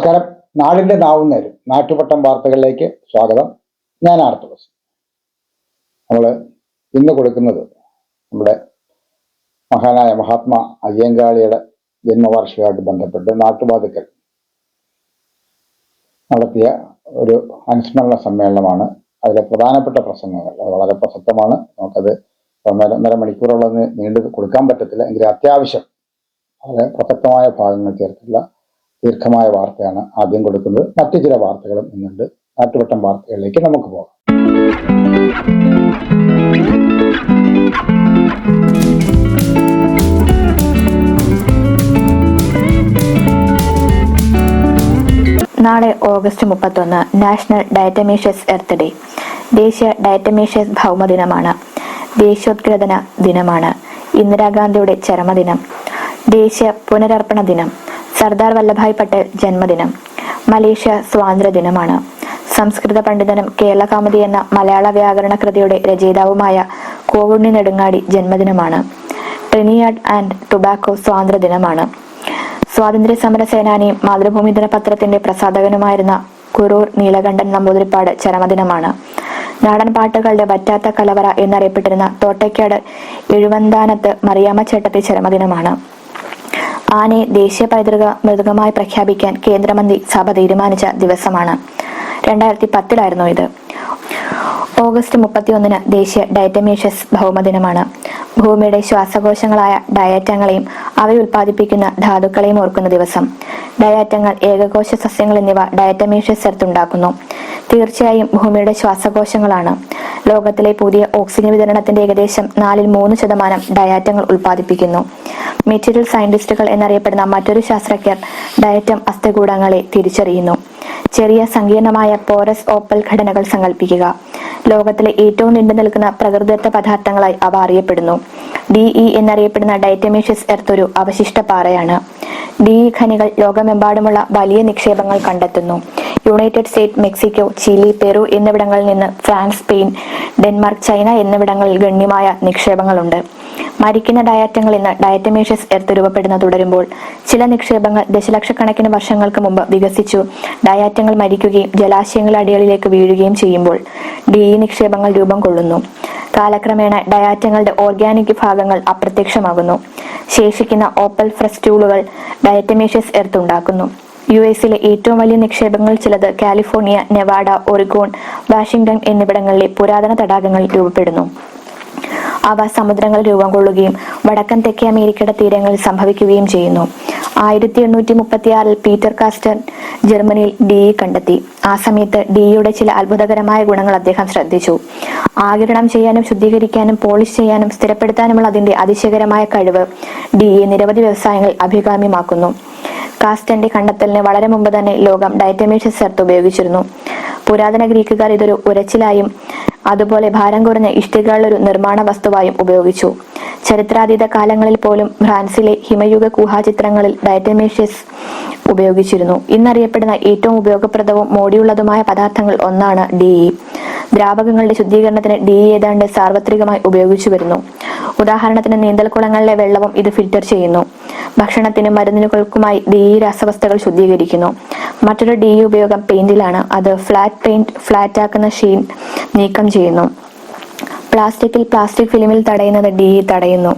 നമസ്കാരം. നാടിന്റെ നാവുന്നേരും നാട്ടുപട്ടം വാർത്തകളിലേക്ക് സ്വാഗതം. ഞാൻ ആർത്തവസ് നമ്മൾ ഇന്ന് കൊടുക്കുന്നത് നമ്മുടെ മഹാനായ മഹാത്മാ അയ്യങ്കാളിയുടെ ജന്മവാർഷികമായിട്ട് ബന്ധപ്പെട്ട് നാട്ടുപാതുക്കൽ നടത്തിയ ഒരു അനുസ്മരണ സമ്മേളനമാണ്. അതിലെ പ്രധാനപ്പെട്ട പ്രസംഗങ്ങൾ അത് വളരെ പ്രസക്തമാണ്. നമുക്കത് ഒന്നര ഒന്നര മണിക്കൂറോളം നീണ്ടു കൊടുക്കാൻ പറ്റത്തില്ല. എങ്കിലും അത്യാവശ്യം വളരെ പ്രസക്തമായ ഭാഗങ്ങൾ ചേർത്തുള്ള ദീർഘമായ വാർത്തയാണ് ആദ്യം കൊടുക്കുന്നത്. മറ്റു ചില വാർത്തകളും ഇന്നുണ്ട്. നാട്ടുവട്ടം വാർത്തകളിലേക്ക് നമുക്ക് പോകാം. നാളെ ഓഗസ്റ്റ് മുപ്പത്തൊന്ന് നാഷണൽ ഡയറ്റമീഷ്യസ് എർത്ത് ഡേ. ദേശീയ ഡയറ്റമീഷ്യസ് ഭൗമദിനമാണ് ദേശീയോദ്ഗ്രഥന ദിനമാണ്. ഇന്ദിരാഗാന്ധിയുടെ ചരമദിനം. ദേശീയ പുനരർപ്പണ ദിനം. സർദാർ വല്ലഭായ് പട്ടേൽ ജന്മദിനം. മലേഷ്യ സ്വാതന്ത്ര്യ ദിനമാണ് സംസ്കൃത പണ്ഡിതനും കേരള കാമതി എന്ന മലയാള വ്യാകരണ കൃതിയുടെ രചയിതാവുമായ കോവുണ്ണി നെടുങ്ങാടി ജന്മദിനമാണ്. ട്രിനിയാഡ് ആൻഡ് ടുബാക്കോ സ്വാതന്ത്ര്യ ദിനമാണ് സ്വാതന്ത്ര്യ സമര സേനാനിയും മാതൃഭൂമി ദിനപത്രത്തിന്റെ പ്രസാധകനുമായിരുന്ന കുറൂർ നീലകണ്ഠൻ നമ്പൂതിരിപ്പാട് ചരമദിനമാണ്. നാടൻ പാട്ടുകളുടെ വറ്റാത്ത കലവറ എന്നറിയപ്പെട്ടിരുന്ന തോട്ടയ്ക്കാട് എഴുവന്താനത്ത് മറിയാമ്മ ചേട്ടത്തി ചരമദിനമാണ്. ആനയെ ദേശീയ പൈതൃക മൃഗമായി പ്രഖ്യാപിക്കാൻ കേന്ദ്രമന്ത്രി സഭ തീരുമാനിച്ച ദിവസമാണ്. രണ്ടായിരത്തി പത്തിലായിരുന്നു ഇത്. ഓഗസ്റ്റ് മുപ്പത്തിയൊന്നിന് ദേശീയ ഡയറ്റമീഷ്യസ് ഭൗമദിനമാണ് ഭൂമിയുടെ ശ്വാസകോശങ്ങളായ ഡയറ്റങ്ങളെയും അവയെ ഉൽപ്പാദിപ്പിക്കുന്ന ധാതുക്കളെയും ഓർക്കുന്ന ദിവസം. ഡയറ്റങ്ങൾ ഏകകോശ സസ്യങ്ങൾ എന്നിവ ഡയറ്റമീഷ്യസ് ചേർത്തുണ്ടാക്കുന്നു തീർച്ചയായും ഭൂമിയുടെ ശ്വാസകോശങ്ങളാണ്. ലോകത്തിലെ പുതിയ ഓക്സിജൻ വിതരണത്തിന്റെ ഏകദേശം നാലിൽ മൂന്ന് ശതമാനം ഡയാറ്റങ്ങൾ ഉൽപ്പാദിപ്പിക്കുന്നു. മെറ്റീരിയൽ സയന്റിസ്റ്റുകൾ എന്നറിയപ്പെടുന്ന മറ്റൊരു ശാസ്ത്രജ്ഞർ ഡയറ്റം അസ്ഥകൂടങ്ങളെ തിരിച്ചറിയുന്നു. ചെറിയ സങ്കീർണമായ പോറസ് ഓപ്പൽ ഘടനകൾ സങ്കല്പിക്കുക ലോകത്തിലെ ഏറ്റവും നീണ്ടു നിൽക്കുന്ന പ്രകൃതിദത്ത പദാർത്ഥങ്ങളായി അവ അറിയപ്പെടുന്നു. ഡി ഇ എന്നറിയപ്പെടുന്ന ഡയറ്റമേഷ്യസ് എർത്ത് ഒരു അവശിഷ്ട പാറയാണ്. ഡി ഇ ഖനികൾ ലോകമെമ്പാടുമുള്ള വലിയ നിക്ഷേപങ്ങൾ കണ്ടെത്തുന്നു. United State Mexico Chile Peru എന്നിവിടങ്ങളിൽ നിന്ന് ഫ്രാൻസ് സ്പെയിൻ ഡെൻമാർക്ക് ചൈന എന്നിവിടങ്ങളിൽ ഗണ്യമായ നിക്ഷേപങ്ങളുണ്ട്. മരിക്കുന്ന ഡയറ്റങ്ങൾ ഇന്ന് ഡയറ്റമേഷ്യസ് എർത്ത് രൂപപ്പെടുന്ന തുടരുമ്പോൾ ചില നിക്ഷേപങ്ങൾ ദശലക്ഷക്കണക്കിന് വർഷങ്ങൾക്ക് മുമ്പ് വികസിച്ചു. ഡയാറ്റങ്ങൾ മരിക്കുകയും ജലാശയങ്ങളുടെ അടികളിലേക്ക് വീഴുകയും ചെയ്യുമ്പോൾ ഡി നിക്ഷേപങ്ങൾ രൂപം കൊള്ളുന്നു. കാലക്രമേണ ഡയാറ്റങ്ങളുടെ ഓർഗാനിക് ഭാഗങ്ങൾ അപ്രത്യക്ഷമാകുന്നു. ശേഷിക്കുന്ന ഓപ്പൽ ഫ്രസ്റ്റൂളുകൾ ഡയറ്റമേഷ്യസ് എർത്ത് ഉണ്ടാക്കുന്നു യു എസിലെ ഏറ്റവും വലിയ നിക്ഷേപങ്ങൾ ചിലത് കാലിഫോർണിയ നെവാഡ ഒറിഗോൺ വാഷിംഗ്ടൺ എന്നിവിടങ്ങളിലെ പുരാതന തടാകങ്ങളിൽ രൂപപ്പെടുന്നു. അവ സമുദ്രങ്ങൾ രൂപം കൊള്ളുകയും വടക്കൻ തെക്കേ അമേരിക്കയുടെ തീരങ്ങളിൽ സംഭവിക്കുകയും ചെയ്യുന്നു. ആയിരത്തി എണ്ണൂറ്റി മുപ്പത്തിയാറിൽ പീറ്റർ കാസ്റ്റർ ജർമ്മനിയിൽ ഡി കണ്ടെത്തി. ആ സമയത്ത് ഡിയുടെ ചില അത്ഭുതകരമായ ഗുണങ്ങൾ അദ്ദേഹം ശ്രദ്ധിച്ചു. ആകിരണം ചെയ്യാനും ശുദ്ധീകരിക്കാനും പോളിഷ് ചെയ്യാനും സ്ഥിരപ്പെടുത്താനുമുള്ള അതിന്റെ അതിശയകരമായ കഴിവ് ഡി നിരവധി വ്യവസായങ്ങൾ അഭികാമ്യമാക്കുന്നു. കാസ്റ്റന്റെ കണ്ടെത്തലിന് വളരെ മുമ്പ് തന്നെ ലോകം ഡയറ്റമീഷ്യസ് ചേർത്ത് ഉപയോഗിച്ചിരുന്നു. പുരാതന ഗ്രീക്കുകാർ ഇതൊരു ഉരച്ചിലായും അതുപോലെ ഭാരം കുറഞ്ഞ ഇഷ്ടികളുടെ ഒരു നിർമ്മാണ വസ്തുവായും ഉപയോഗിച്ചു. ചരിത്രാതീത കാലങ്ങളിൽ പോലും ഫ്രാൻസിലെ ഹിമയുഗ ഗുഹാചിത്രങ്ങളിൽ ഡയറ്റമേഷ്യസ് ഉപയോഗിച്ചിരുന്നു. ഇന്നറിയപ്പെടുന്ന ഏറ്റവും ഉപയോഗപ്രദവും മോടിയുള്ളതുമായ പദാർത്ഥങ്ങൾ ഒന്നാണ് ഡി ഇ. ദ്രാവകങ്ങളുടെ ശുദ്ധീകരണത്തിന് ഡി ഇ ഏതാണ്ട് സാർവത്രികമായി ഉപയോഗിച്ചു വരുന്നു. ഉദാഹരണത്തിന് നീന്തൽക്കുളങ്ങളിലെ വെള്ളവും ഇത് ഫിൽറ്റർ ചെയ്യുന്നു. ഭക്ഷണത്തിനും മരുന്നുകൾക്കുമായി ഡി ഇ രാസവസ്തുക്കൾ ശുദ്ധീകരിക്കുന്നു. മറ്റൊരു ഡി ഇ ഉപയോഗം പെയിന്റിലാണ്. അത് ഫ്ലാറ്റ് പെയിന്റ് ഫ്ലാറ്റ് ആക്കുന്ന ഷീൻ നീക്കം ചെയ്യുന്നു. പ്ലാസ്റ്റിക്കിൽ പ്ലാസ്റ്റിക് ഫിലിമിൽ തടയുന്നത് ഡി ഇ തടയുന്നു.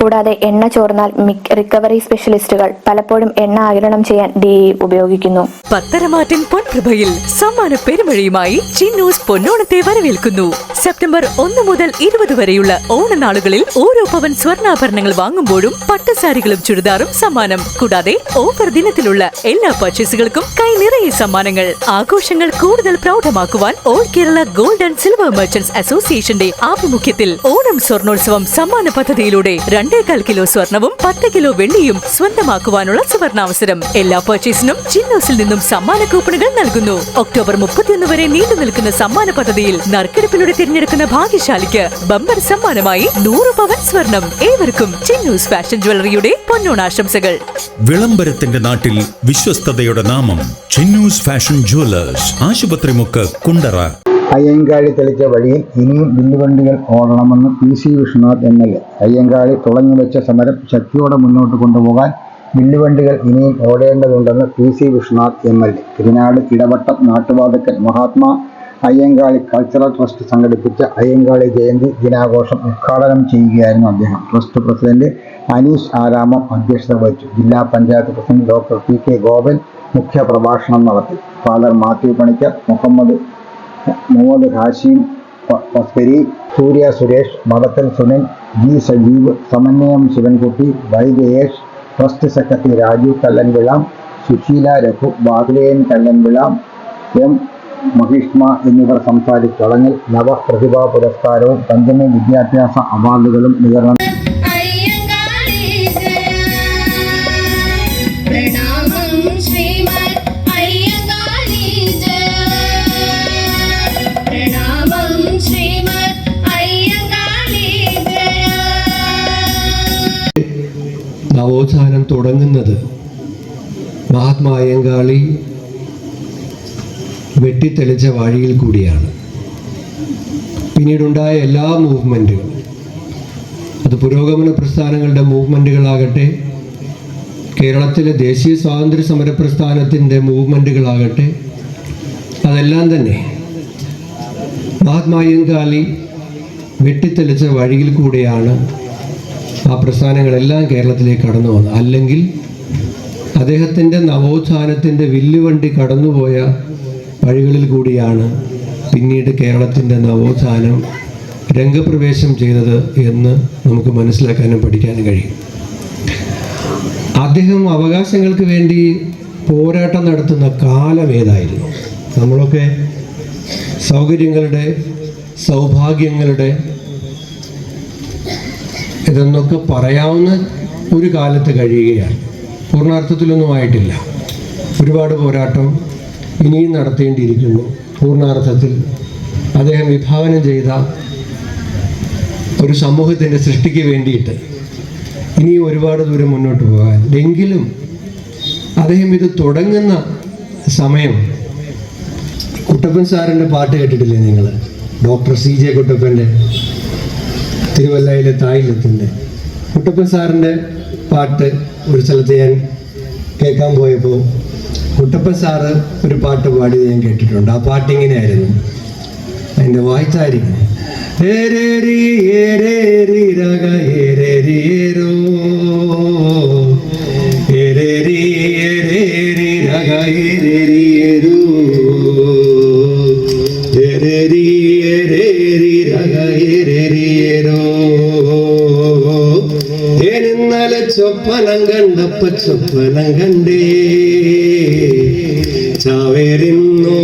കൂടാതെ എണ്ണ ചോർന്നാൽ റിക്കവറി സ്പെഷ്യലിസ്റ്റുകൾ പലപ്പോഴും എണ്ണ ആകിരണം ചെയ്യാൻ ഡി ഉപയോഗിക്കുന്നു. പത്തരമാറ്റൻ പൊൻപ്രഭയിൽ സമ്മാന പെരുമഴയുമായി ചിന്നൂസ് പൊന്നോണത്തെ വരവേൽക്കുന്നു. സെപ്റ്റംബർ ഒന്ന് മുതൽ ഇരുപത് വരെയുള്ള ഓണനാളുകളിൽ ഓരോ പവൻ സ്വർണാഭരണങ്ങൾ വാങ്ങുമ്പോഴും പട്ടുസാരികളും ചുരിദാറും സമ്മാനം. കൂടാതെ ഓഫർ ദിനത്തിലുള്ള എല്ലാ പർച്ചേസുകൾക്കും കൈ നിറയെ സമ്മാനങ്ങൾ. ആഘോഷങ്ങൾ കൂടുതൽ പ്രൗഢമാക്കുവാൻ all Kerala gold and silver merchants അസോസിയേഷന്റെ ആഭിമുഖ്യത്തിൽ ഓണം സ്വർണോത്സവം സമ്മാന പദ്ധതിയിലൂടെ രണ്ടേകാൽ കിലോ സ്വർണവും പത്ത് കിലോ വെള്ളിയും സ്വന്തമാക്കുവാനുള്ള സുവർണാവസരം. എല്ലാ പർച്ചേസിനും ചിന്നോസിൽ നിന്നും സമ്മാന കൂപ്പണുകൾ നൽകുന്നു. ഒക്ടോബർ മുപ്പത്തിയൊന്ന് വരെ നീണ്ടു നിൽക്കുന്ന സമ്മാന പദ്ധതിയിൽ നറുക്കെടുപ്പിലൂടെ തിരഞ്ഞെടുക്കുന്ന ഭാഗ്യശാലിക്ക് ബമ്പർ സമ്മാനമായി നൂറ് പവൻ സ്വർണം. ഏവർക്കും ചിന്നൂസ് ഫാഷൻ ജ്വല്ലറിയുടെ പൊന്നോണാശംസകൾ. വിളംബരത്തിന്റെ നാട്ടിൽ വിശ്വസ്തതയുടെ നാമം ചിന്നൂസ് ഫാഷൻ ജുവലേഴ്സ് ആശുപത്രിമുക്ക് കുണ്ടറ. അയ്യങ്കാളി തെളിച്ച വഴിയിൽ ഇനിയും വില്ലുവണ്ടികൾ ഓടണമെന്ന് P C Vishnunath M L A. Ayyankali തുളഞ്ഞുവെച്ച സമരം ശക്തിയോടെ മുന്നോട്ട് കൊണ്ടുപോകാൻ വില്ലുവണ്ടികൾ ഇനിയും ഓടേണ്ടതുണ്ടെന്ന് P C Vishwanath M L A. Thirunad Edavattom Nattuvathakkal Mahatma Ayyankali cultural trust സംഘടിപ്പിച്ച അയ്യങ്കാളി ജയന്തി ദിനാഘോഷം ഉദ്ഘാടനം ചെയ്യുകയായിരുന്നു അദ്ദേഹം. ട്രസ്റ്റ് പ്രസിഡന്റ് അനീഷ് ആരാമം അധ്യക്ഷത വഹിച്ചു. ജില്ലാ panchayat president doctor P K Gopan മുഖ്യ പ്രഭാഷണം നടത്തി. Father Mathew Panicker Muhammad Muhammad Hashim Paskari Surya Suresh Madathal Sunil G Sajeev Samanvayam Sivankutty Y Jayesh trust secretary Raju Kallanvilam Susheela Raghu Bagleyan Kallanvilam M Mahishma എന്നിവർ സംസാരിച്ചു ചടങ്ങിൽ നവപ്രതിഭാ പുരസ്കാരവും പഞ്ചമി വിദ്യാഭ്യാസ അവാർഡുകളും വിതരണം നവോത്ഥാനം തുടങ്ങുന്നത്. മഹാത്മാ വെട്ടിത്തെളിച്ച വഴിയിൽ കൂടിയാണ്. പിന്നീടുണ്ടായ എല്ലാ മൂവ്മെന്റുകളും അത് പുരോഗമന പ്രസ്ഥാനങ്ങളുടെ മൂവ്മെന്റുകളാകട്ടെ കേരളത്തിലെ ദേശീയ സ്വാതന്ത്ര്യ സമര പ്രസ്ഥാനത്തിന്റെ മൂവ്മെന്റുകളാകട്ടെ അതെല്ലാം തന്നെ മഹാത്മാ വെട്ടിത്തെളിച്ച വഴിയിൽ കൂടെയാണ് ആ പ്രസ്ഥാനങ്ങളെല്ലാം കേരളത്തിലേക്ക് കടന്നു വന്നു. അല്ലെങ്കിൽ അദ്ദേഹത്തിന്റെ നവോത്ഥാനത്തിന്റെ വില്ലുവണ്ടി കടന്നുപോയ വഴികളിൽ കൂടിയാണ് പിന്നീട് കേരളത്തിന്റെ നവോത്ഥാനം രംഗപ്രവേശം ചെയ്തത് എന്ന് നമുക്ക് മനസ്സിലാക്കാനും പഠിക്കാനും കഴിയും. അദ്ദേഹം അവകാശങ്ങൾക്ക് വേണ്ടി പോരാട്ടം നടത്തുന്ന കാലം ഏതായിരുന്നു? നമ്മളൊക്കെ സൗകര്യങ്ങളുടെ സൗഭാഗ്യങ്ങളുടെ ഇതെന്നൊക്കെ പറയാവുന്ന ഒരു കാലത്ത് കഴിയുകയാണ്. പൂർണാർത്ഥത്തിലൊന്നും ആയിട്ടില്ല ഒരുപാട് പോരാട്ടം ഇനിയും നടത്തേണ്ടിയിരിക്കുന്നു. പൂർണാർത്ഥത്തിൽ അദ്ദേഹം വിഭാവനം ചെയ്ത ഒരു സമൂഹത്തിന്റെ സൃഷ്ടിക്ക് വേണ്ടിയിട്ട് ഇനിയും ഒരുപാട് ദൂരം മുന്നോട്ട് പോകാൻ. എങ്കിലും അദ്ദേഹം ഇത് തുടങ്ങുന്ന സമയം കുട്ടപ്പൻ സാറിന്റെ പാട്ട് കേട്ടിട്ടില്ലേ നിങ്ങൾ? ഡോക്ടർ സി ജെ കുട്ടപ്പന്റെ തിരുവല്ലയിലെ തായിലെത്തിന്റെ കുട്ടപ്പൻ സാറിന്റെ പാട്ട് ഒരു സ്ഥലത്ത് ഞാൻ കേൾക്കാൻ പോയപ്പോൾ കുട്ടപ്പൻ സാറ് ഒരു പാട്ട് പാടിയത് ഞാൻ കേട്ടിട്ടുണ്ട്. ആ പാട്ട് ഇങ്ങനെയായിരുന്നു അതിന്റെ വായ്ത്താരിക്കും ഏരേരി ചൊപ്പനം കണ്ടപ്പ സ്വപ്നം കണ്ടേ. ചാവേരിന്നോ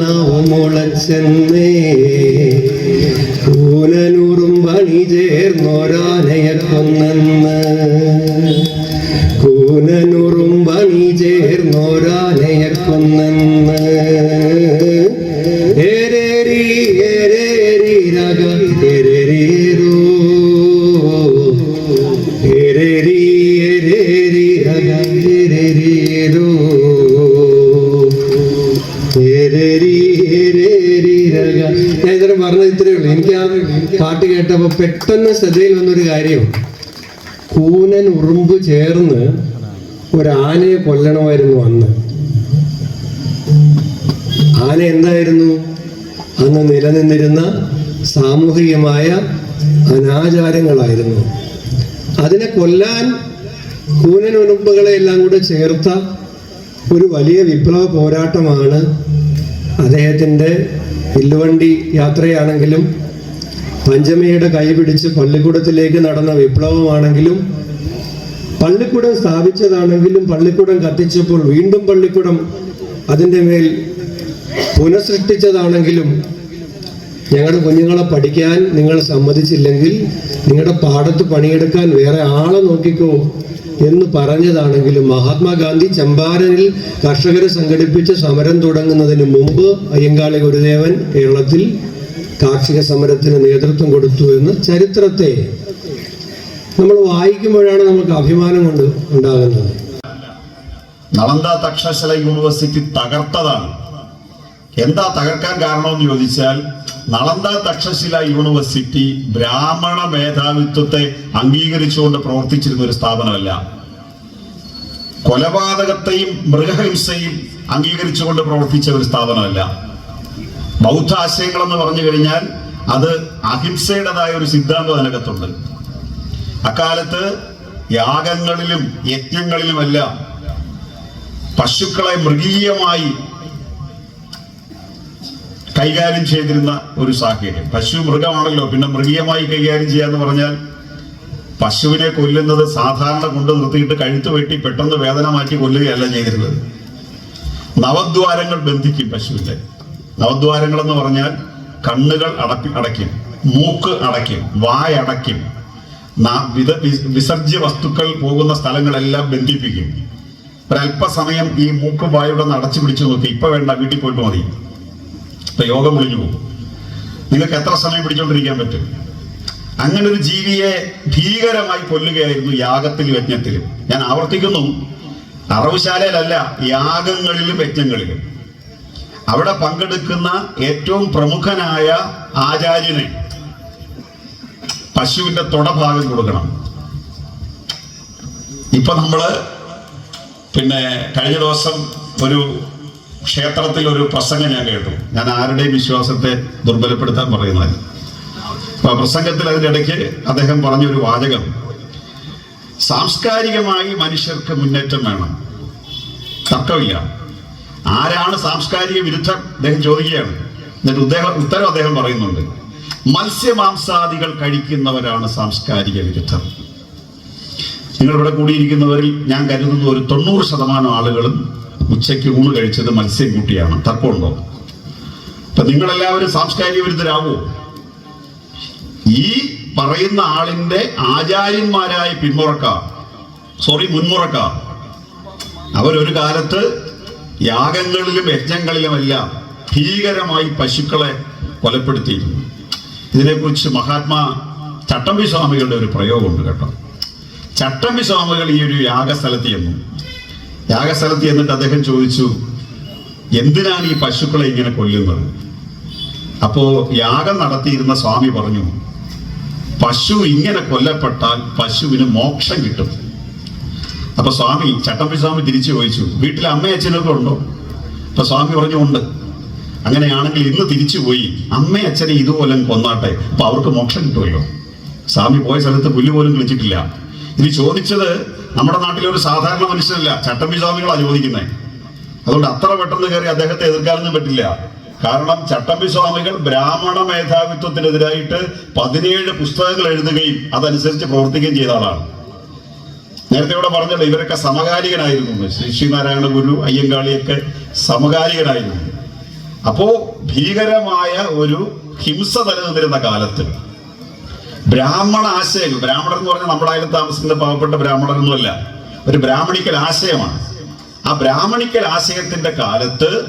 നാവ് മുളച്ചെന്നേ കൂനനൂറും പണി ചേർന്നൊരാനയെ കൊന്നെന്ന്. കൂനനൂറും പണി ചേർന്നൊരാനയെ കൊന്നെന്ന്. കേട്ടപ്പോൾ പെട്ടെന്ന് ശ്രദ്ധയിൽ വന്നൊരു കാര്യം. കൂനൻ ഉറുമ്പ് ചേർന്ന് ഒരാനയെ കൊല്ലണമായിരുന്നു അന്ന്. ആന എന്തായിരുന്നു? അന്ന് നിലനിന്നിരുന്ന സാമൂഹികമായ അനാചാരങ്ങളായിരുന്നു. അതിനെ കൊല്ലാൻ കൂനൻ ഉറുമ്പുകളെ എല്ലാം കൂടെ ചേർത്ത ഒരു വലിയ വിപ്ലവ പോരാട്ടമാണ് അദ്ദേഹത്തിന്റെ വില്ലുവണ്ടി യാത്രയാണെങ്കിലും പഞ്ചമിയുടെ കൈപിടിച്ച് പള്ളിക്കൂടത്തിലേക്ക് നടന്ന വിപ്ലവമാണെങ്കിലും പള്ളിക്കൂടം സ്ഥാപിച്ചതാണെങ്കിലും പള്ളിക്കൂടം കത്തിച്ചപ്പോൾ വീണ്ടും പള്ളിക്കൂടം അതിന്റെ മേൽ പുനഃസൃഷ്ടിച്ചതാണെങ്കിലും ഞങ്ങളുടെ കുഞ്ഞുങ്ങളെ പഠിക്കാൻ നിങ്ങൾ സമ്മതിച്ചില്ലെങ്കിൽ നിങ്ങളുടെ പാടത്ത് പണിയെടുക്കാൻ വേറെ ആളെ നോക്കിക്കോ എന്ന് പറഞ്ഞതാണെങ്കിലും മഹാത്മാഗാന്ധി ചമ്പാരനിൽ കർഷകരെ സംഘടിപ്പിച്ച സമരം തുടങ്ങുന്നതിന് മുമ്പ് അയ്യങ്കാളി ഗുരുദേവൻ കേരളത്തിൽ കാർഷിക സമരത്തിന് നേതൃത്വം കൊടുത്തു എന്ന് ചരിത്രത്തെ നമ്മൾ വായിക്കുമ്പോഴാണ് നമുക്ക് അഭിമാനം കൊണ്ട് ഉണ്ടാകുന്നത്. നളന്ദ തക്ഷശല യൂണിവേഴ്സിറ്റി തകർത്തതാണ്. എന്താ തകർക്കാൻ കാരണം എന്ന് ചോദിച്ചാൽ നളന്ദ തക്ഷശില യൂണിവേഴ്സിറ്റി ബ്രാഹ്മണ മേധാവിത്വത്തെ അംഗീകരിച്ചുകൊണ്ട് പ്രവർത്തിച്ചിരുന്ന ഒരു സ്ഥാപനമല്ല. കൊലപാതകത്തെയും മൃഗഹിംസയും അംഗീകരിച്ചുകൊണ്ട് പ്രവർത്തിച്ച ഒരു സ്ഥാപനമല്ല. ബൗദ്ധ ആശയങ്ങൾ എന്ന് പറഞ്ഞു കഴിഞ്ഞാൽ അത് അഹിംസയുടേതായ ഒരു സിദ്ധാന്തം അതിനകത്തുണ്ട്. അക്കാലത്ത് യാഗങ്ങളിലും യജ്ഞങ്ങളിലുമെല്ലാം പശുക്കളെ മൃഗീയമായി കൈകാര്യം ചെയ്തിരുന്ന ഒരു സാഹചര്യം. പശു മൃഗമാണല്ലോ പിന്നെ മൃഗീയമായി കൈകാര്യം ചെയ്യാന്ന് പറഞ്ഞാൽ പശുവിനെ കൊല്ലുന്നത് സാധാരണ കൊണ്ട് നിർത്തിയിട്ട് കഴുത്ത് വെട്ടി പെട്ടെന്ന് വേദന മാറ്റി കൊല്ലുകയല്ല ചെയ്തിരുന്നത്. നവദ്വാരങ്ങൾ ബന്ധിക്കും പശുവിന്റെ. നവദ്വാരങ്ങൾ എന്ന് പറഞ്ഞാൽ കണ്ണുകൾ അടപ്പി അടയ്ക്കും മൂക്ക് അടയ്ക്കും വായടയ്ക്കും നാ- വിത വി- വിസർജ്യ വസ്തുക്കൾ പോകുന്ന സ്ഥലങ്ങളെല്ലാം ബന്ധിപ്പിക്കും. ഒരല്പസമയം ഈ മൂക്ക് വായുടെ അടച്ചു പിടിച്ചു നോക്കി ഇപ്പൊ വേണ്ട വീട്ടിൽ പോയിട്ട് മതി. ഇപ്പൊ യോഗം ഒളിഞ്ഞു പോകും. നിങ്ങൾക്ക് എത്ര സമയം പിടിച്ചോണ്ടിരിക്കാൻ പറ്റും? അങ്ങനെ ഒരു ജീവിയെ ഭീകരമായി കൊല്ലുകയായിരുന്നു യാഗത്തിലും യജ്ഞത്തിലും. ഞാൻ ആവർത്തിക്കുന്നു അറവുശാലയിലല്ല യാഗങ്ങളിലും യജ്ഞങ്ങളിലും. അവിടെ പങ്കെടുക്കുന്ന ഏറ്റവും പ്രമുഖനായ ആചാര്യന് പശുവിന്റെ തുടഭാഗം കൊടുക്കണം. ഇപ്പൊ നമ്മൾ പിന്നെ കഴിഞ്ഞ ദിവസം ഒരു ക്ഷേത്രത്തിൽ ഒരു പ്രസംഗം ഞാൻ കേട്ടു. ഞാൻ ആരുടെയും വിശ്വാസത്തെ ദുർബലപ്പെടുത്താൻ പറയുന്നത് അപ്പൊ പ്രസംഗത്തിൽ അതിനിടയ്ക്ക് അദ്ദേഹം പറഞ്ഞൊരു വാചകം സാംസ്കാരികമായി മനുഷ്യർക്ക് മുന്നേറ്റം വേണം. തർക്കമില്ല ആരാണ് സാംസ്കാരിക വിരുദ്ധം അദ്ദേഹം ചോദിക്കുകയാണ്. എന്നിട്ട് ഉദ്ദേഹം ഉത്തരം അദ്ദേഹം പറയുന്നുണ്ട്. മത്സ്യമാംസാദികൾ കഴിക്കുന്നവരാണ് സാംസ്കാരിക വിരുദ്ധം നിങ്ങളിവിടെ കൂടിയിരിക്കുന്നവരിൽ ഞാൻ കരുതുന്ന ഒരു തൊണ്ണൂറ് ശതമാനം ആളുകളും ഉച്ചയ്ക്ക് ഊണ് കഴിച്ചത് മത്സ്യം കൂട്ടിയാണ് തർക്കമുണ്ടോ? അപ്പൊ നിങ്ങളെല്ലാവരും സാംസ്കാരിക വിരുദ്ധരാവോ? ഈ പറയുന്ന ആളിന്റെ ആചാര്യന്മാരായി പിന്മുറക്കാർ സോറി മുൻമുറക്കാർ അവരൊരു കാലത്ത് യാഗങ്ങളിലും യജ്ഞങ്ങളിലുമെല്ലാം ഭീകരമായി പശുക്കളെ കൊലപ്പെടുത്തിയിരുന്നു. ഇതിനെക്കുറിച്ച് മഹാത്മാ ചട്ടമ്പി സ്വാമികളുടെ ഒരു പ്രയോഗമുണ്ട് കേട്ടോ. ചട്ടമ്പി സ്വാമികൾ ഈ ഒരു യാഗസ്ഥലത്ത് ചെന്നു. യാഗസ്ഥലത്ത് എന്നിട്ട് അദ്ദേഹം ചോദിച്ചു എന്തിനാണ് ഈ പശുക്കളെ ഇങ്ങനെ കൊല്ലുന്നത്? അപ്പോ യാഗം നടത്തിയിരുന്ന സ്വാമി പറഞ്ഞു പശു ഇങ്ങനെ കൊല്ലപ്പെട്ടാൽ പശുവിന് മോക്ഷം കിട്ടും. അപ്പൊ സ്വാമി ചട്ടമ്പി സ്വാമി തിരിച്ചു ചോദിച്ചു വീട്ടിലെ അമ്മയും അച്ഛനൊക്കെ ഉണ്ടോ? അപ്പൊ സ്വാമി പറഞ്ഞു ഉണ്ട്. അങ്ങനെയാണെങ്കിൽ ഇന്ന് തിരിച്ചു പോയി അമ്മയും അച്ഛനെ ഇതുപോലെ കൊന്നാട്ടെ. അപ്പൊ അവർക്ക് മോക്ഷം കിട്ടുമല്ലോ. സ്വാമി പോയ സ്ഥലത്ത് പുല്ല് പോലും കളിച്ചിട്ടില്ല. ഇനി ചോദിച്ചത് നമ്മുടെ നാട്ടിലെ ഒരു സാധാരണ മനുഷ്യനല്ല ചട്ടമ്പി സ്വാമികളാണ് ചോദിക്കുന്നത് അതുകൊണ്ട് അത്ര പെട്ടെന്ന് കയറി അദ്ദേഹത്തെ എതിർക്കാനൊന്നും പറ്റില്ല. കാരണം ചട്ടമ്പി സ്വാമികൾ ബ്രാഹ്മണ മേധാവിത്വത്തിനെതിരായിട്ട് പതിനേഴ് പുസ്തകങ്ങൾ എഴുതുകയും അതനുസരിച്ച് പ്രവർത്തിക്കുകയും ചെയ്ത ആളാണ്. നേരത്തെ ഇവിടെ പറഞ്ഞല്ലോ ഇവരൊക്കെ സമകാലികനായിരുന്നു. ശ്രീ ശ്രീനാരായണ ഗുരു അയ്യങ്കാളിയൊക്കെ സമകാലികനായിരുന്നു. അപ്പോ ഭീകരമായ ഒരു ഹിംസ നിലനിന്നിരുന്ന കാലത്ത് ബ്രാഹ്മണ ആശയങ്ങൾ ബ്രാഹ്മണർ എന്ന് പറഞ്ഞാൽ നമ്മുടെ അതിൽ താമസിക്കുന്ന പാവപ്പെട്ട ബ്രാഹ്മണരൊന്നുമല്ല ഒരു ബ്രാഹ്മണിക്കൽ ആശയമാണ്. ആ ബ്രാഹ്മണിക്കൽ ആശയത്തിന്റെ കാലത്ത്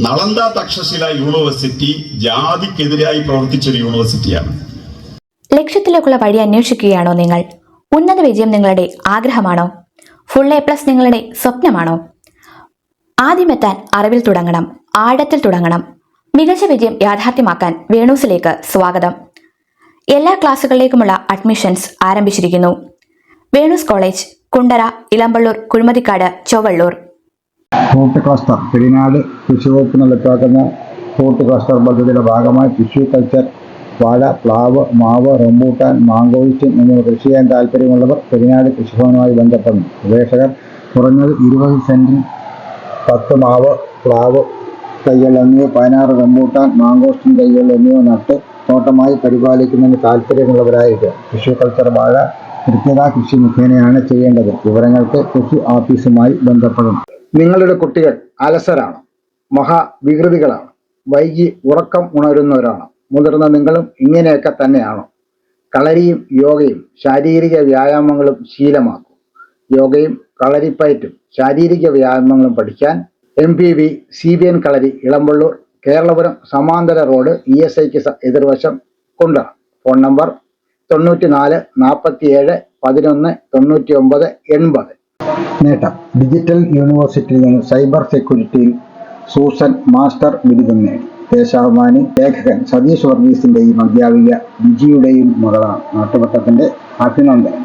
നളന്ദ തക്ഷശില യൂണിവേഴ്സിറ്റി ജാതിക്കെതിരായി പ്രവർത്തിച്ച ഒരു യൂണിവേഴ്സിറ്റിയാണ്. ലക്ഷ്യത്തിലേക്കുള്ള വഴി അന്വേഷിക്കുകയാണോ നിങ്ങൾ? ഉന്നത വിജയം നിങ്ങളുടെ ആഗ്രഹമാണോ? ഫുൾ എ പ്ലസ് നിങ്ങളുടെ സ്വപ്നമാണോ? ആദ്യമെത്താൻ അറിവിൽ തുടങ്ങണം ആഴത്തിൽ തുടങ്ങണം. മികച്ച വിജയം യാഥാർത്ഥ്യമാക്കാൻ വേണൂസിലേക്ക് സ്വാഗതം. എല്ലാ ക്ലാസുകളിലേക്കുമുള്ള അഡ്മിഷൻസ് ആരംഭിച്ചിരിക്കുന്നു. Venus college Kundara Elampalloor Kuzhimathikkad Chowalloor. Fruit cluster Perinad കൃഷി വകുപ്പ് നടപ്പാക്കുന്ന ഫ്രൂട്ട് ക്ലസ്റ്റർ പദ്ധതിയുടെ ഭാഗമായി ടിഷ്യൂ കൾച്ചർ വാഴ പ്ലാവ് മാവ് റംബൂട്ടാൻ മാങ്കോയിറ്റും എന്നിവ കൃഷി ചെയ്യാൻ താല്പര്യമുള്ളവർ പെരിനാട് കൃഷിഭവനുമായി ബന്ധപ്പെടുന്നു അപേക്ഷകർ കുറഞ്ഞത് ഇരുപത് സെന്റിൽ പത്ത് മാവ് പ്ലാവ് തൈകൾ എന്നിവ പതിനാറ് റംബൂട്ടാൻ മാങ്കോസ്റ്റിൻ തൈകൾ എന്നിവ നട്ട് തോട്ടമായി പരിപാലിക്കുന്നതിന് താല്പര്യമുള്ളവരായിരിക്കും കൃഷി കൾച്ചർ വാഴ കൃത്യത കൃഷി മുഖേനയാണ് ചെയ്യേണ്ടത്. വിവരങ്ങൾക്ക് കൃഷി ഓഫീസുമായി ബന്ധപ്പെടും നിങ്ങളുടെ കുട്ടികൾ അലസരാണ് മഹാവികൃതികളാണ് വൈകി ഉറക്കം ഉണരുന്നവരാണ്. മുതിർന്ന നിങ്ങളും ഇങ്ങനെയൊക്കെ തന്നെയാണോ? കളരിയും യോഗയും ശാരീരിക വ്യായാമങ്ങളും ശീലമാക്കും. യോഗയും കളരിപ്പയറ്റും ശാരീരിക വ്യായാമങ്ങളും പഠിക്കാൻ M P V C B N kalari Elampalloor Keralapuram സമാന്തര റോഡ് ഇ എസ് ഐക്ക് എതിർവശം കൊണ്ട ഫോൺ നമ്പർ തൊണ്ണൂറ്റി നാല് നാൽപ്പത്തി ഏഴ് പതിനൊന്ന് തൊണ്ണൂറ്റി ഒമ്പത് എൺപത്. നേട്ടം. ഡിജിറ്റൽ യൂണിവേഴ്സിറ്റിയിൽ നിന്ന് സൈബർ സെക്യൂരിറ്റിയിൽ സൂസൻ മാസ്റ്റർ ബിരുദം നേടി. ദേശാഭിമാനി ലേഖകൻ സതീഷ് വർഗീസിന്റെയും അധ്യാപിക വിജിയുടെയും മകളാണ് നാട്ടുപട്ടത്തിന്റെ അഭിനന്ദനം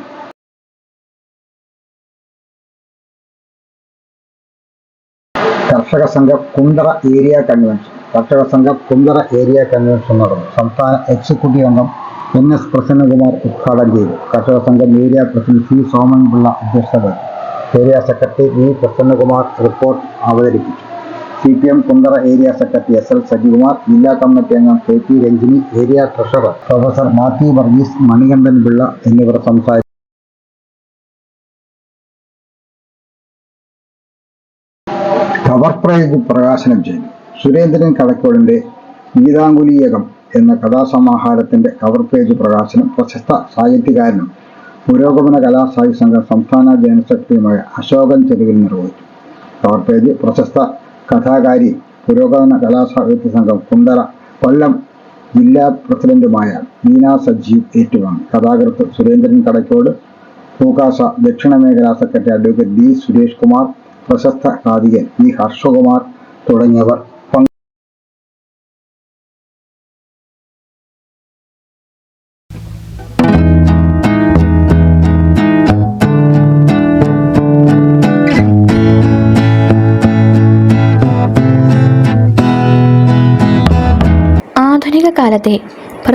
കർഷക സംഘം കുണ്ടറ ഏരിയ കൺവെൻഷൻ. കർഷക സംഘം കുണ്ടറ ഏരിയ കൺവെൻഷൻ നടന്നു സംസ്ഥാന എക്സിക്യൂട്ടീവ് അംഗം എൻ എസ് പ്രസന്നകുമാർ ഉദ്ഘാടനം ചെയ്തു. കർഷക സംഘം ഏരിയ പ്രസിഡന്റ് സി സോമൻപിള്ള അധ്യക്ഷത. Area secretary V Prasannakumar report അവതരിപ്പിച്ചു. C P M Kundara area secretary S L Sajikumar ജില്ലാ കമ്മിറ്റി അംഗം K P Ranjini area treasurer professor Mathew Varghese Manikandan Pillai എന്നിവർ സംസാരിച്ചു കവർ പ്രയോഗ പ്രകാശനം ചെയ്തു. സുരേന്ദ്രൻ കടക്കോളിന്റെ ഗീതാങ്കുലീയകം എന്ന കഥാസമാഹാരത്തിന്റെ കവർ പേജ് പ്രകാശനം പ്രശസ്ത സാഹിത്യകാരനും പുരോഗമന കലാസാഹിത്യ സംഘം സംസ്ഥാന ജനറൽ സെക്രട്ടറിയുമായ അശോകൻ ചെരുവിൽ നിർവഹിച്ചു. കവർ പേജ് പ്രശസ്ത കഥാകാരി പുരോഗമന കലാസാഹിത്യ സംഘം കുണ്ടറ കൊല്ലം ജില്ലാ പ്രസിഡന്റുമായ മീന സജീവ് ഏറ്റുവാണ് കഥാകൃത്ത് സുരേന്ദ്രൻ കടക്കോട് ദക്ഷിണ മേഖലാ secretary advocate D Suresh Kumar പ്രശസ്ത കാതികൻ വി ഹർഷകുമാർ തുടങ്ങിയവർ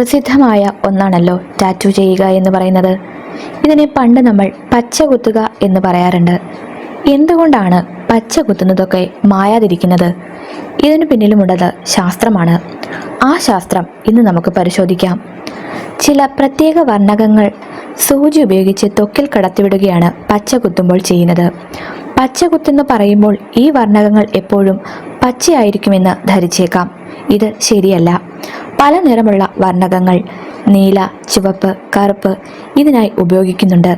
പ്രസിദ്ധമായ ഒന്നാണല്ലോ ടാറ്റു ചെയ്യുക എന്ന് പറയുന്നത്. ഇതിനെ പണ്ട് നമ്മൾ പച്ച കുത്തുക എന്ന് പറയാറുണ്ട്. എന്തുകൊണ്ടാണ് പച്ച കുത്തുന്നതൊക്കെ മായാതിരിക്കുന്നത്? ഇതിനു പിന്നിലുമുള്ളത് ശാസ്ത്രമാണ്. ആ ശാസ്ത്രം ഇന്ന് നമുക്ക് പരിശോധിക്കാം. ചില പ്രത്യേക വർണകങ്ങൾ സൂചി ഉപയോഗിച്ച് തൊക്കിൽ കടത്തിവിടുകയാണ് പച്ച കുത്തുമ്പോൾ ചെയ്യുന്നത്. പച്ച കുത്തെന്ന് പറയുമ്പോൾ ഈ വർണകങ്ങൾ എപ്പോഴും പച്ചയായിരിക്കുമെന്ന് ധരിച്ചേക്കാം. ഇത് ശരിയല്ല. പല നിറമുള്ള വർണകങ്ങൾ നീല ചുവപ്പ് കറുപ്പ് ഇതിനായി ഉപയോഗിക്കുന്നുണ്ട്.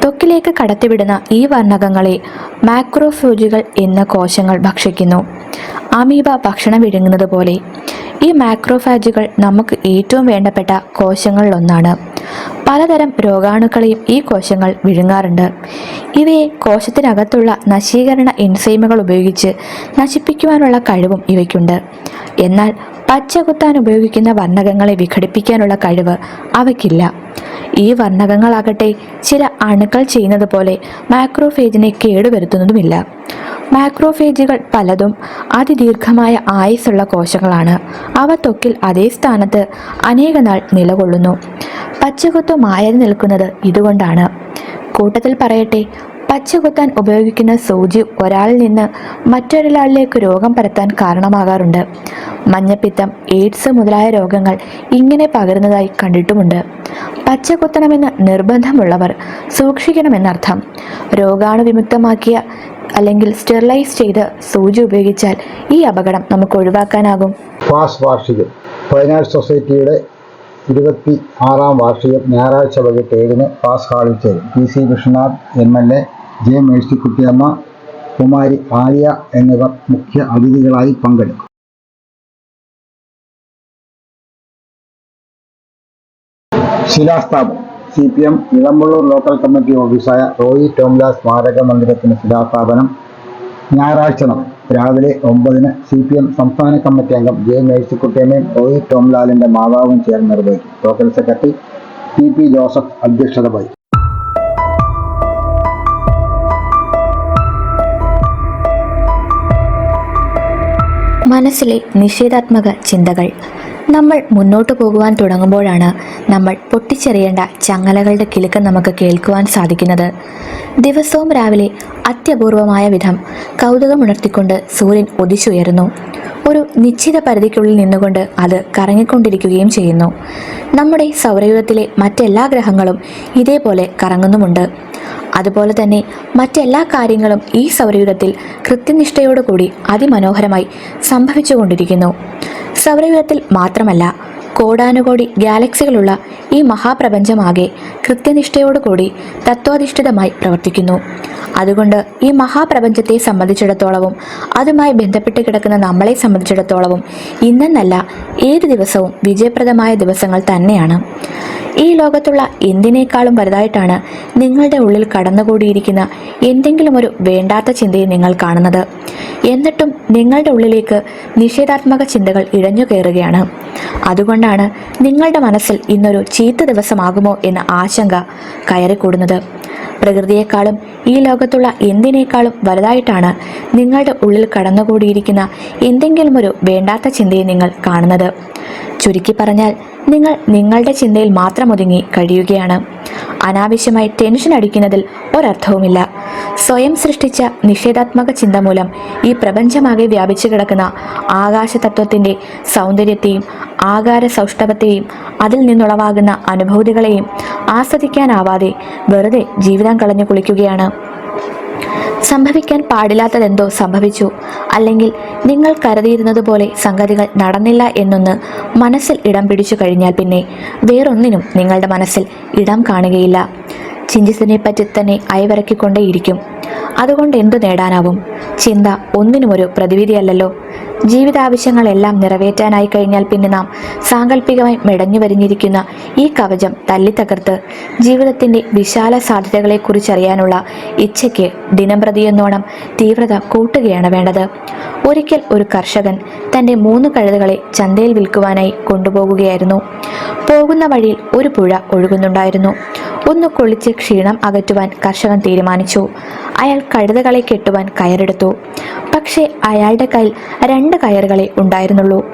ത്വക്കിലേക്ക് കടത്തിവിടുന്ന ഈ വർണകങ്ങളെ മാക്രോഫ്യൂജുകൾ എന്ന കോശങ്ങൾ ഭക്ഷിക്കുന്നു. അമീബ ഭക്ഷണം വിഴുങ്ങുന്നത് പോലെ ഈ മാക്രോഫാജുകൾ നമുക്ക് ഏറ്റവും വേണ്ടപ്പെട്ട കോശങ്ങളിലൊന്നാണ്. പലതരം രോഗാണുക്കളെയും ഈ കോശങ്ങൾ വിഴുങ്ങാറുണ്ട്. ഇവയെ കോശത്തിനകത്തുള്ള നശീകരണ എൻസൈമുകൾ ഉപയോഗിച്ച് നശിപ്പിക്കുവാനുള്ള കഴിവും ഇവയ്ക്കുണ്ട്. എന്നാൽ പച്ച കുത്താൻ ഉപയോഗിക്കുന്ന വർണകങ്ങളെ വിഘടിപ്പിക്കാനുള്ള കഴിവ് അവയ്ക്കില്ല. ഈ വർണകങ്ങളാകട്ടെ ചില അണുക്കൾ ചെയ്യുന്നത് പോലെ മാക്രോഫേജിനെ കേടുവരുത്തുന്നതുമില്ല. മാക്രോഫേജുകൾ പലതും അതിദീർഘമായ ആയുസ്സുള്ള കോശങ്ങളാണ്. അവ ത്വക്കിൽ അതേ സ്ഥാനത്ത് അനേകനാൾ നിലകൊള്ളുന്നു. പച്ചകുത്തു മായൽ നിൽക്കുന്നത് ഇതുകൊണ്ടാണ്. കൂട്ടത്തിൽ പറയട്ടെ പച്ച കുത്താൻ ഉപയോഗിക്കുന്ന സൂചി ഒരാളിൽ നിന്ന് മറ്റൊരാളിലേക്ക് രോഗം പരത്താൻ കാരണമാകാറുണ്ട്. മഞ്ഞപ്പിത്തം എയ്ഡ്സ് മുതലായ രോഗങ്ങൾ ഇങ്ങനെ പകരുന്നതായി കണ്ടിട്ടുമുണ്ട്. പച്ച കുത്തണമെന്ന് നിർബന്ധമുള്ളവർ സൂക്ഷിക്കണമെന്നർത്ഥം. രോഗാണുവിമുക്തമാക്കിയ അല്ലെങ്കിൽ സ്റ്റെറിലൈസ് ചെയ്ത് സൂചി ഉപയോഗിച്ചാൽ ഈ അപകടം നമുക്ക് ഒഴിവാക്കാനാകും. ഫാസ് സൊസൈറ്റിയുടെ ഇരുപത്തി ആറാം വാർഷികം ഞായറാഴ്ച വൈകിട്ട് ഏഴിന് ഫാസ് ഹാളിൽ ചേരും. P C Vishwanath M L A J Mercykuttyamma Kumari Arya എന്നിവർ മുഖ്യ അതിഥികളായി പങ്കെടുക്കും. ശിലാസ്ഥാപനം C P M Elampalloor local committee ഓഫീസായ Roy Tomlas സ്മാരക മന്ദിരത്തിന് ശിലാസ്ഥാപനം. ഞായറാഴ്ച രാവിലെ ഒമ്പതിന് സി പി എം സംസ്ഥാന കമ്മിറ്റി അംഗം ജെ മേഴ്സിക്കുട്ടിയമ്മയും റോയി ടോംലാലിന്റെ മാതാവും ചേർന്ന് നിർവഹിക്കും. Local secretary T P Joseph അധ്യക്ഷത വഹിക്കും. മനസ്സിലെ നിഷേധാത്മക ചിന്തകൾ. നമ്മൾ മുന്നോട്ട് പോകുവാൻ തുടങ്ങുമ്പോഴാണ് നമ്മൾ പൊട്ടിച്ചെറിയേണ്ട ചങ്ങലകളുടെ കിലുക്ക് നമുക്ക് കേൾക്കുവാൻ സാധിക്കുന്നത്. ദിവസവും രാവിലെ അത്യപൂർവമായ വിധം കൗതുകമുണർത്തിക്കൊണ്ട് സൂര്യൻ ഒതിച്ചുയരുന്നു. ഒരു നിശ്ചിത പരിധിക്കുള്ളിൽ നിന്നുകൊണ്ട് അത് കറങ്ങിക്കൊണ്ടിരിക്കുകയും ചെയ്യുന്നു. നമ്മുടെ സൗരയൂഥത്തിലെ മറ്റെല്ലാ ഗ്രഹങ്ങളും ഇതേപോലെ കറങ്ങുന്നുമുണ്ട്. അതുപോലെ തന്നെ മറ്റെല്ലാ കാര്യങ്ങളും ഈ സൗരയുഗത്തിൽ കൃത്യനിഷ്ഠയോടുകൂടി അതിമനോഹരമായി സംഭവിച്ചുകൊണ്ടിരിക്കുന്നു. സൗരയുഗത്തിൽ മാത്രമല്ല കോടാനുകോടി ഗാലക്സികളുള്ള ഈ മഹാപ്രപഞ്ചമാകെ കൃത്യനിഷ്ഠയോടുകൂടി തത്വാധിഷ്ഠിതമായി പ്രവർത്തിക്കുന്നു. അതുകൊണ്ട് ഈ മഹാപ്രപഞ്ചത്തെ സംബന്ധിച്ചിടത്തോളവും അതുമായി ബന്ധപ്പെട്ട് കിടക്കുന്ന നമ്മളെ സംബന്ധിച്ചിടത്തോളവും ഇന്നെന്നല്ല ഏത് ദിവസവും വിജയപ്രദമായ ദിവസങ്ങൾ തന്നെയാണ്. ഈ ലോകത്തുള്ള എന്തിനേക്കാളും വലുതായിട്ടാണ് നിങ്ങളുടെ ഉള്ളിൽ കടന്നുകൂടിയിരിക്കുന്ന എന്തെങ്കിലും ഒരു വേണ്ടാത്ത ചിന്തയെ നിങ്ങൾ കാണുന്നത്. എന്നിട്ടും നിങ്ങളുടെ ഉള്ളിലേക്ക് നിഷേധാത്മക ചിന്തകൾ ഇഴഞ്ഞു കയറുകയാണ് അതുകൊണ്ടാണ് നിങ്ങളുടെ മനസ്സിൽ ഇന്നൊരു ചീത്ത ദിവസമാകുമോ എന്ന ആശങ്ക കയറിക്കൂടുന്നത്. പ്രകൃതിയെക്കാളും ഈ ലോകത്തുള്ള എന്തിനേക്കാളും വലുതായിട്ടാണ് നിങ്ങളുടെ ഉള്ളിൽ കടന്നുകൂടിയിരിക്കുന്ന എന്തെങ്കിലും ഒരു വേണ്ടാത്ത ചിന്തയെ നിങ്ങൾ കാണുന്നത്. ചുരുക്കി പറഞ്ഞാൽ നിങ്ങൾ നിങ്ങളുടെ ചിന്തയിൽ മാത്രം ഒതുങ്ങി കഴിയുകയാണ്. അനാവശ്യമായി ടെൻഷൻ അടിക്കുന്നതിൽ ഒരർത്ഥവുമില്ല. സ്വയം സൃഷ്ടിച്ച നിഷേധാത്മക ചിന്ത മൂലം ഈ പ്രപഞ്ചമാകെ വ്യാപിച്ചു കിടക്കുന്ന ആകാശതത്വത്തിന്റെ സൗന്ദര്യത്തെയും ആകാര സൗഷ്ഠവത്തെയും അതിൽ നിന്നുളവാകുന്ന അനുഭൂതികളെയും ആസ്വദിക്കാനാവാതെ വെറുതെ ജീവിതം കളഞ്ഞു കുളിക്കുകയാണ്. സംഭവിക്കാൻ പാടില്ലാത്തതെന്തോ സംഭവിച്ചു. അല്ലെങ്കിൽ നിങ്ങൾ കരുതിയിരുന്നത് പോലെ സംഗതികൾ നടന്നില്ല എന്നൊന്ന് മനസ്സിൽ ഇടം പിടിച്ചു കഴിഞ്ഞാൽ പിന്നെ വേറൊന്നിനും നിങ്ങളുടെ മനസ്സിൽ ഇടം കാണുകയില്ല. ചിന്തിച്ചതിനെ പറ്റി തന്നെ അയവിറക്കിക്കൊണ്ടേയിരിക്കും. അതുകൊണ്ട് എന്തു നേടാനാവും? ചിന്ത ഒന്നിനുമൊരു പ്രതിവിധിയല്ലല്ലോ. ജീവിതാവശ്യങ്ങളെല്ലാം നിറവേറ്റാനായി കഴിഞ്ഞാൽ പിന്നെ നാം സാങ്കല്പികമായി മെടഞ്ഞു വരിഞ്ഞിരിക്കുന്ന ഈ കവചം തല്ലിത്തകർത്ത് ജീവിതത്തിന്റെ വിശാല സാധ്യതകളെക്കുറിച്ചറിയാനുള്ള ഇച്ഛയ്ക്ക് ദിനംപ്രതിയെന്നോണം തീവ്രത കൂട്ടുകയാണ് വേണ്ടത്. ഒരിക്കൽ ഒരു കർഷകൻ തന്റെ മൂന്ന് കഴുതകളെ ചന്തയിൽ വിൽക്കുവാനായി കൊണ്ടുപോകുകയായിരുന്നു. പോകുന്ന വഴിയിൽ ഒരു പുഴ ഒഴുകുന്നുണ്ടായിരുന്നു. ഒന്ന് കുളിച്ച് ക്ഷീണം അകറ്റുവാൻ കർഷകൻ തീരുമാനിച്ചു. അയാൾ കഴുതകളെ കെട്ടുവാൻ കയറെടുത്തു. പക്ഷേ അയാളുടെ കയ്യിൽ രണ്ട് കയറുകളെ ഉണ്ടായിരുന്നുള്ളൂ.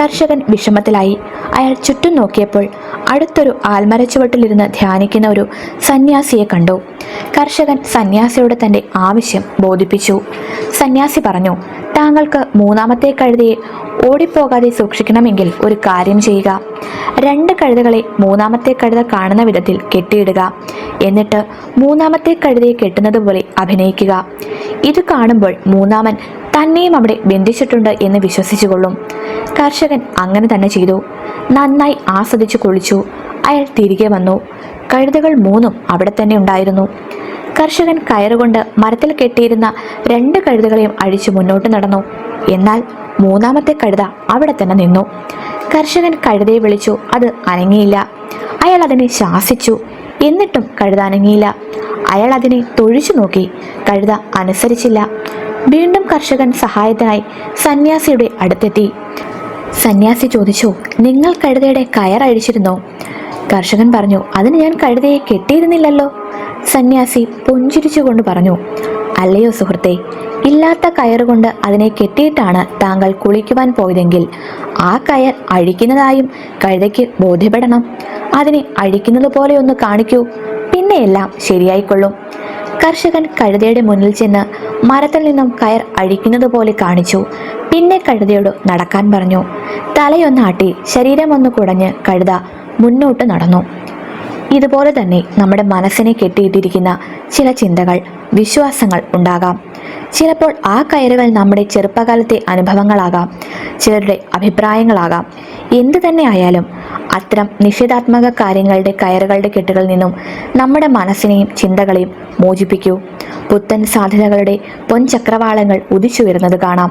കർഷകൻ വിഷമത്തിലായി. അയാൾ ചുറ്റും നോക്കിയപ്പോൾ അടുത്തൊരു ആൽമരച്ചുവട്ടിലിരുന്ന് ധ്യാനിക്കുന്ന ഒരു സന്യാസിയെ കണ്ടു. കർഷകൻ സന്യാസിയോട് തന്റെ ആവശ്യം ബോധിപ്പിച്ചു. സന്യാസി പറഞ്ഞു താങ്കൾക്ക് മൂന്നാമത്തെ കഴുതയെ ഓടിപ്പോകാതെ സൂക്ഷിക്കണമെങ്കിൽ ഒരു കാര്യം ചെയ്യുക. രണ്ട് കഴുതകളെ മൂന്നാമത്തെ കഴുത കാണുന്ന വിധത്തിൽ കെട്ടിയിടുക. എന്നിട്ട് മൂന്നാമത്തെ കഴുതയെ കെട്ടുന്നത് പോലെ അഭിനയിക്കുക. ഇത് കാണുമ്പോൾ മൂന്നാമൻ തന്നെയും അവിടെ ബന്ധിച്ചിട്ടുണ്ട് എന്ന് വിശ്വസിച്ചുകൊള്ളും. കർഷകൻ അങ്ങനെ തന്നെ ചെയ്തു. നന്നായി ആസ്വദിച്ചു കുളിച്ചു. അയാൾ തിരികെ വന്നു. കഴുതകൾ മൂന്നും അവിടെ തന്നെ ഉണ്ടായിരുന്നു. കർഷകൻ കയറുകൊണ്ട് മരത്തിൽ കെട്ടിയിരുന്ന രണ്ട് കഴുതകളെയും അഴിച്ചു മുന്നോട്ട് നടന്നു. എന്നാൽ മൂന്നാമത്തെ കഴുത അവിടെ തന്നെ നിന്നു. കർഷകൻ കഴുതയെ വിളിച്ചു അത് അനങ്ങിയില്ല. അയാൾ അതിനെ ശാസിച്ചു. എന്നിട്ടും കഴുത അനങ്ങിയില്ല. അയാൾ അതിനെ തൊഴിച്ചു നോക്കി. കഴുത അനുസരിച്ചില്ല. വീണ്ടും കർഷകൻ സഹായത്തിനായി സന്യാസിയുടെ അടുത്തെത്തി. സന്യാസി ചോദിച്ചു നിങ്ങൾ കഴുതയുടെ കയർ അഴിച്ചിരുന്നോ? കർഷകൻ പറഞ്ഞു അതിന് ഞാൻ കഴുതയെ കെട്ടിയിരുന്നില്ലല്ലോ. സന്യാസി പുഞ്ചിരിച്ചുകൊണ്ട് പറഞ്ഞു അല്ലയോ സുഹൃത്തെ ഇല്ലാത്ത കയറുകൊണ്ട് അതിനെ കെട്ടിയിട്ടാണ് താങ്കൾ കുളിക്കുവാൻ പോയതെങ്കിൽ ആ കയർ അഴിക്കുന്നതായും കഴുതയ്ക്ക് ബോധ്യപ്പെടണം. അതിനെ അഴിക്കുന്നത് പോലെ ഒന്ന് കാണിക്കൂ. പിന്നെ എല്ലാം ശരിയായിക്കൊള്ളും. കർഷകൻ കഴുതയുടെ മുന്നിൽ ചെന്ന് മരത്തിൽ നിന്നും കയർ അഴിക്കുന്നത് പോലെ കാണിച്ചു. പിന്നെ കഴുതയോട് നടക്കാൻ പറഞ്ഞു. തലയൊന്നാട്ടി ശരീരമൊന്ന് കുടഞ്ഞ് കഴുത മുന്നോട്ട് നടന്നു. ഇതുപോലെ തന്നെ നമ്മുടെ മനസ്സിനെ കെട്ടിയിട്ടിരിക്കുന്ന ചില ചിന്തകൾ വിശ്വാസങ്ങൾ ഉണ്ടാകാം. ചിലപ്പോൾ ആ കയറുകൾ നമ്മുടെ ചെറുപ്പകാലത്തെ അനുഭവങ്ങളാകാം ചിലരുടെ അഭിപ്രായങ്ങളാകാം. എന്തു തന്നെ ആയാലും അത്തരം നിഷേധാത്മക കാര്യങ്ങളുടെ കയറുകളുടെ കെട്ടുകളിൽ നിന്നും നമ്മുടെ മനസ്സിനെയും ചിന്തകളെയും മോചിപ്പിക്കൂ. പുത്തൻ സാധ്യതകളുടെ പൊൻചക്രവാളങ്ങൾ ഉദിച്ചുയരുന്നത് കാണാം.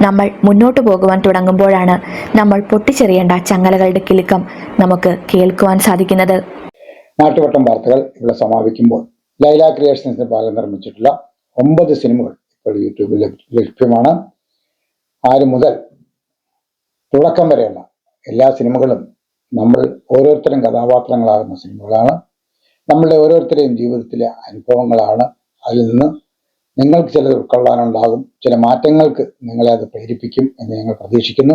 നമ്മൾ മുന്നോട്ടു പോകുവാൻ തുടങ്ങുമ്പോഴാണ് നമ്മൾ പൊട്ടിച്ചെറിയേണ്ട ചങ്ങലകളുടെ കിലുക്കം നമുക്ക് കേൾക്കുവാൻ സാധിക്കുന്നത്. നാട്ടുവട്ടം വാർത്തകൾ ഇവിടെ സമാപിക്കുമ്പോൾ ലൈല ക്രിയേഷൻസിന്റെ ഭാഗം നിർമ്മിച്ചിട്ടുള്ള ഒമ്പത് സിനിമകൾ ഇപ്പോൾ യൂട്യൂബിൽ ലഭ്യ- ലഭ്യമാണ്. ആര് മുതൽ തുടക്കം വരെയുള്ള എല്ലാ സിനിമകളും നമ്മൾ ഓരോരുത്തരും കഥാപാത്രങ്ങളാകുന്ന സിനിമകളാണ്. നമ്മളുടെ ഓരോരുത്തരെയും ജീവിതത്തിലെ അനുഭവങ്ങളാണ്. അതിൽ നിന്ന് നിങ്ങൾക്ക് ചിലത് ഉൾക്കൊള്ളാനുണ്ടാകും. ചില മാറ്റങ്ങൾക്ക് നിങ്ങളെ അത് പ്രേരിപ്പിക്കും എന്ന് ഞങ്ങൾ പ്രതീക്ഷിക്കുന്നു.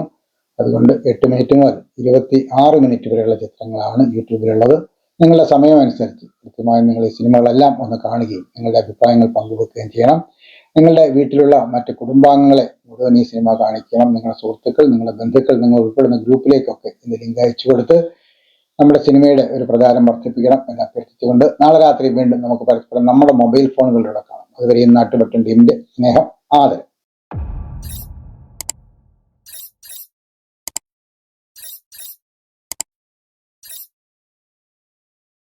അതുകൊണ്ട് എട്ട് മിനിറ്റ് മുതൽ ഇരുപത്തി ആറ് മിനിറ്റ് വരെയുള്ള ചിത്രങ്ങളാണ് യൂട്യൂബിലുള്ളത്. നിങ്ങളുടെ സമയമനുസരിച്ച് കൃത്യമായും നിങ്ങൾ ഈ സിനിമകളെല്ലാം ഒന്ന് കാണുകയും നിങ്ങളുടെ അഭിപ്രായങ്ങൾ പങ്കുവെക്കുകയും ചെയ്യണം. നിങ്ങളുടെ വീട്ടിലുള്ള മറ്റ് കുടുംബാംഗങ്ങളെ മുഴുവൻ ഈ സിനിമ കാണിക്കണം. നിങ്ങളുടെ സുഹൃത്തുക്കൾ നിങ്ങളുടെ ബന്ധുക്കൾ നിങ്ങൾ ഉൾപ്പെടുന്ന ഗ്രൂപ്പിലേക്കൊക്കെ ഇത് ലിങ്ക് അയച്ചു കൊടുത്ത് നമ്മുടെ സിനിമയുടെ ഒരു പ്രചാരം വർദ്ധിപ്പിക്കണം എന്ന് അഭ്യർത്ഥിച്ചുകൊണ്ട് നാളെ രാത്രി വീണ്ടും നമുക്ക് പരസ്പരം നമ്മുടെ മൊബൈൽ ഫോണുകളിലൂടെ കാണാം. അതുവരെയും നാട്ടുപെട്ടൻ ടീമിന്റെ സ്നേഹം ആദരം.